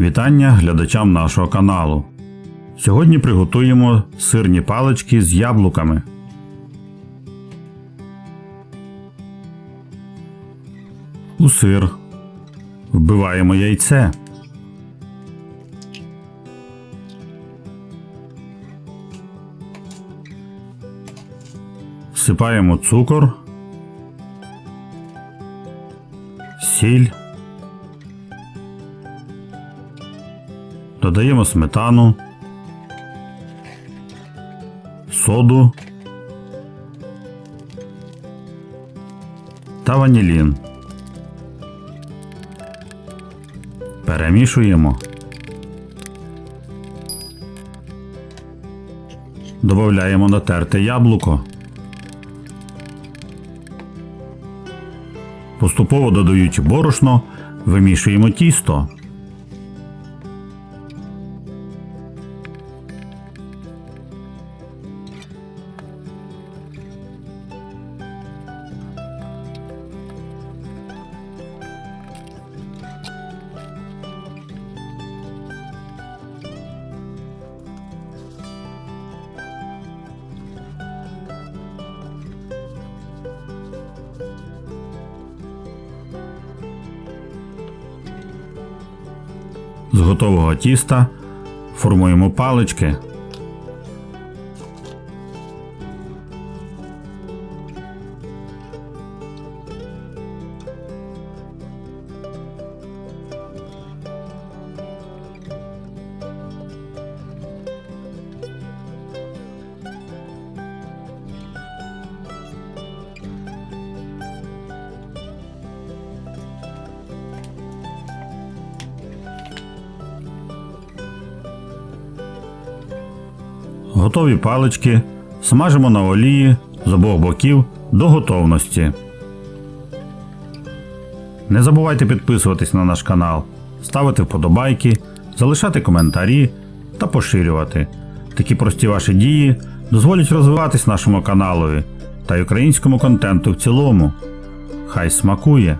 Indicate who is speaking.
Speaker 1: Вітання глядачам нашого каналу. Сьогодні приготуємо сирні палички з яблуками. У сир вбиваємо яйце. Всипаємо цукор, сіль. Додаємо сметану, соду та ванілін. Перемішуємо. Додаємо натерте яблуко. Поступово додаючи борошно, вимішуємо тісто. З готового тіста формуємо палички. Готові палички смажимо на олії з обох боків до готовності. Не забувайте підписуватись на наш канал, ставити вподобайки, залишати коментарі та поширювати. Такі прості ваші дії дозволять розвиватись нашому каналові та й українському контенту в цілому. Хай смакує!